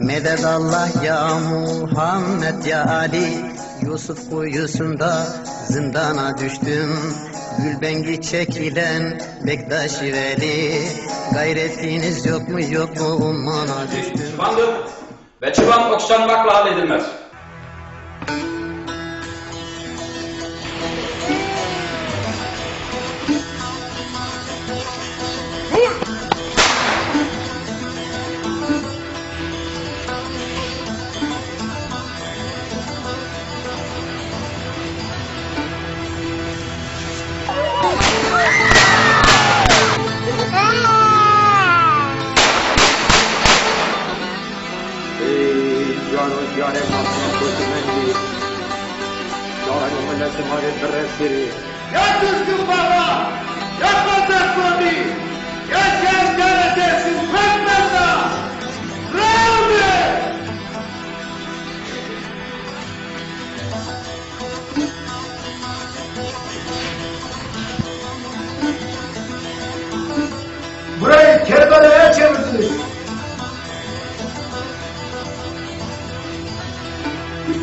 Evelallah ya Muhammed ya Ali. Yusuf kuyusunda zindana düştüm. Gülbengi çekilen Bektaş Veli. Gayretiniz yok mu yok mu? Ummana düştüm. Çıbandır. Ve çıban okşanmakla halledilmez. جان و جان محمد دشمنی جان و ملت ما رو برسیری Ya düzgün baba, ya Kazakoni, ya Şerganedesin Pekmeza, Ravi! Burayı Kerbela'ya çevirdiniz.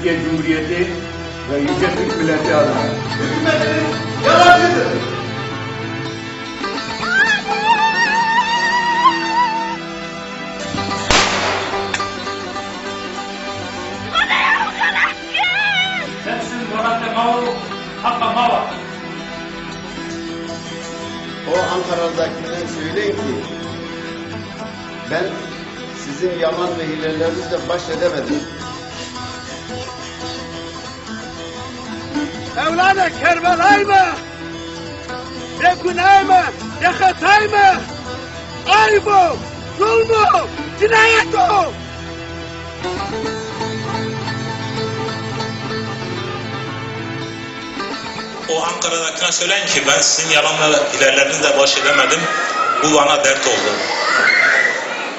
Türkiye Cumhuriyeti ve Yüce Türk Milleti adına Hükümetiniz yalancıdır. O Ankara'dakine söyleyin ki ben sizin yalan ve hilelerinizle baş edemedim. Evladı Kerbelay mı? Ne günah mı? Ne hatay mı? Ay bu! Zulmü! Cinayet o! O Ankara'dakine söyleyin ki ben sizin yalanla ilerlerinizle baş edemedim. Bu bana dert oldu.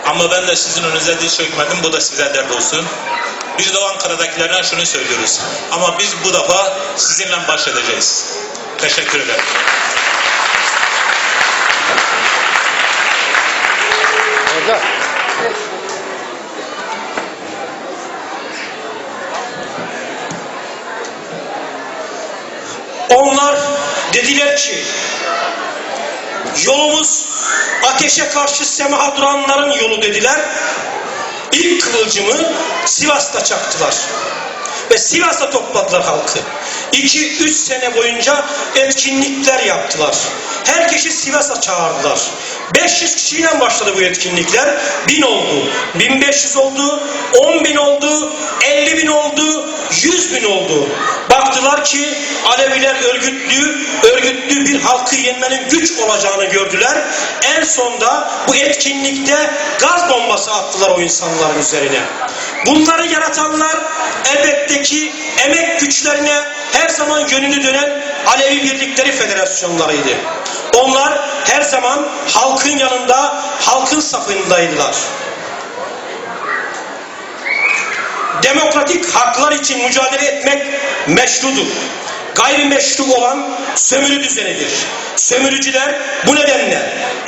Ama ben de sizin önünüze diz çökmedim. Bu da size dert olsun. Biz de Ankara'dakilerine şunu söylüyoruz. Ama biz bu defa sizinle baş edeceğiz. Teşekkür ederim. Orada Onlar dediler ki yolumuz ateşe karşı semaha duranların yolu dediler. Kıvılcımı Sivas'ta çaktılar. Ve Sivas'ta topladılar halkı. 2-3 sene boyunca etkinlikler yaptılar. Herkesi Sivas'a çağırdılar. 500 kişiyle başladı bu etkinlikler. 1000 oldu, 1500 oldu, 10 bin oldu, 50 bin oldu, 100 bin oldu. Baktılar ki Aleviler örgütlü, örgütlü bir halkı yenmenin güç olacağını gördüler. En sonda bu etkinlikte gaz bombası attılar o insanların üzerine. Bunları yaratanlar elbette ki emek güçlerine her zaman yönünü dönen Alevi Birlikleri Federasyonlarıydı. Onlar her zaman halkın yanında, halkın safındaydılar. Demokratik haklar için mücadele etmek meşrudur. Gayrimeşru olan sömürü düzenidir. Sömürücüler bu nedenle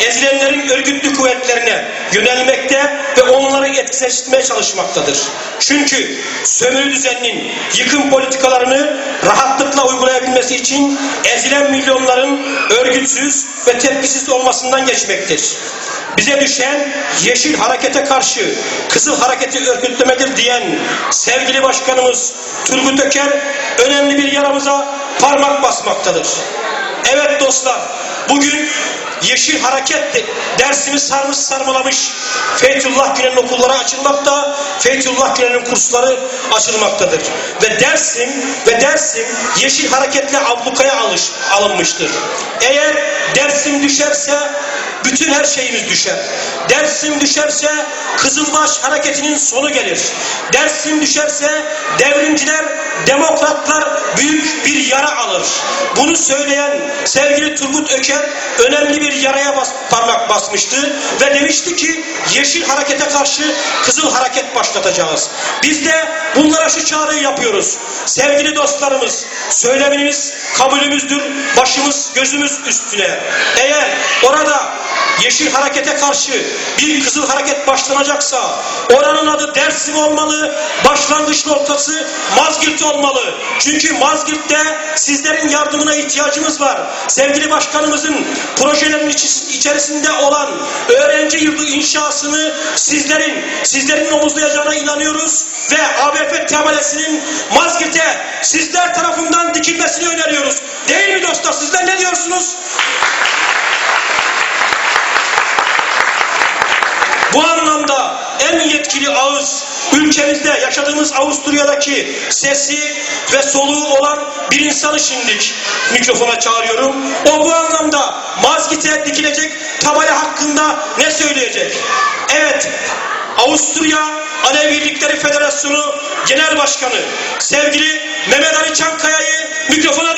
ezilenlerin örgütlü kuvvetlerine yönelmekte ve onları etkisizleştirmeye çalışmaktadır. Çünkü sömürü düzeninin yıkım politikalarını rahatlıkla uygulayabilmesi için ezilen milyonların örgütsüz ve tepkisiz olmasından geçmektir. Bize düşen yeşil harekete karşı kızıl hareketi örgütlemedir diyen sevgili başkanımız Turgut Öker önemli bir yaramıza parmak basmaktadır. Evet dostlar bugün Yeşil Hareket de- dersimi sarmış sarmalamış Fethullah Gülen'in okulları açılmakta, Fethullah Gülen'in kursları açılmaktadır. Ve Dersim ve Dersim Yeşil Hareket'le ablukaya alış, alınmıştır. Eğer Dersim düşerse bütün her şeyimiz düşer. Dersim düşerse Kızılbaş hareketinin sonu gelir. Dersim düşerse devrimciler, demokratlar büyük bir yara alır. Bunu söyleyen sevgili Turgut Öker önemli bir yaraya bas, parmak basmıştı ve demişti ki yeşil harekete karşı kızıl hareket başlatacağız. Biz de bunlara şu çağrıyı yapıyoruz. Sevgili dostlarımız, söyleminiz kabulümüzdür. Başımız gözümüz üstüne. Eğer orada Yeşil Hareket'e karşı bir Kızıl Hareket başlanacaksa oranın adı Dersim olmalı, başlangıç noktası Mazgirt olmalı. Çünkü Mazgirt'te sizlerin yardımına ihtiyacımız var. Sevgili başkanımızın projelerinin içi- içerisinde olan öğrenci yurdu inşasını sizlerin, sizlerin omuzlayacağına inanıyoruz ve ABF temelesinin Mazgirt'e sizler tarafından dikilmesini öneriyoruz. Değil mi dostlar? Sizler ne diyorsunuz? Bu anlamda en yetkili ağız ülkemizde yaşadığımız Avusturya'daki sesi ve soluğu olan bir insanı şimdilik mikrofona çağırıyorum. O bu anlamda Mazgit'e dikilecek tabela hakkında ne söyleyecek? Evet, Avusturya Alevi Birlikleri Federasyonu Genel Başkanı sevgili Mehmet Ali Çankaya'yı mikrofona